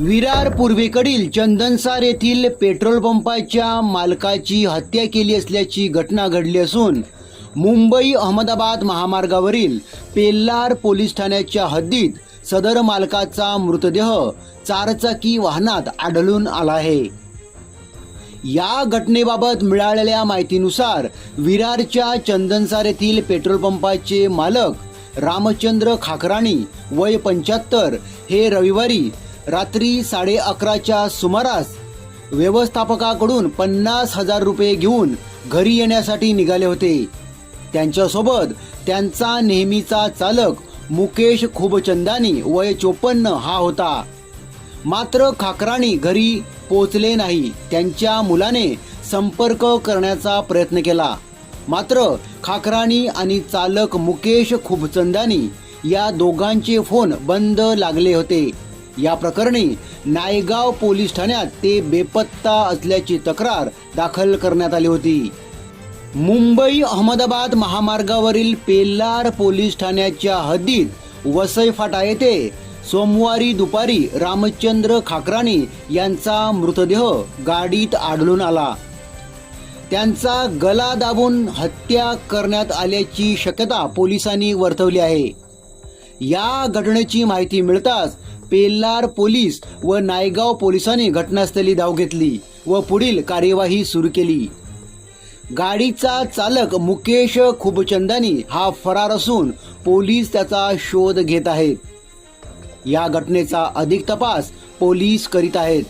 विरार पूर्वेकडील चंदनसार येथील पेट्रोल पंपाच्या मालकाची हत्या केली असल्याची घटना घडली असून मुंबई अहमदाबाद महामार्गावरील पेल्लार पोलीस ठाण्याच्या हद्दीत सदर मालकाचा मृतदेह चारचाकी वाहनात आढळून आला आहे. या घटनेबाबत मिळालेल्या माहितीनुसार विरारच्या चंदनसार येथील पेट्रोल पंपाचे मालक रामचंद्र खाकराणी वय पंच्याहत्तर हे रविवारी रात्री साडे अकराच्या सुमारास व्यवस्थापकाकडून पन्नास हजार रुपये घेऊन घरी येण्यासाठी निघाले होते. त्यांच्यासोबत त्यांचा नेहमीचा चालक मुकेश खुबचंदानी वय चोपन्न हा होता. मात्र खाकराणी घरी पोचले नाही. त्यांच्या मुलाने संपर्क करण्याचा प्रयत्न केला. मात्र खाकराणी आणि चालक मुकेश खुबचंदानी या दोघांचे फोन बंद लागले होते. या प्रकरणी नायगाव पोलीस ठाण्यात ते बेपत्ता असल्याची तक्रार दाखल करण्यात आली होती. मुंबई अहमदाबाद महामार्गावरील पेल्लार पोलीस ठाण्याच्या हद्दीत वसई फाटा येथे सोमवारी दुपारी रामचंद्र खाकराणी यांचा मृतदेह गाडीत आढळून आला. त्यांचा गला दाबून हत्या करण्यात आल्याची शक्यता पोलिसांनी वर्तवली आहे. या घटनेची माहिती मिळताच पेल्लार पोलीस व नायगाव पोलिसांनी घटनास्थळी धाव घेतली व पुढील कार्यवाही सुरू केली. गाडीचा चालक मुकेश खुबचंदानी हा फरार असून पोलीस त्याचा शोध घेत आहेत. या घटनेचा अधिक तपास पोलीस करीत आहेत.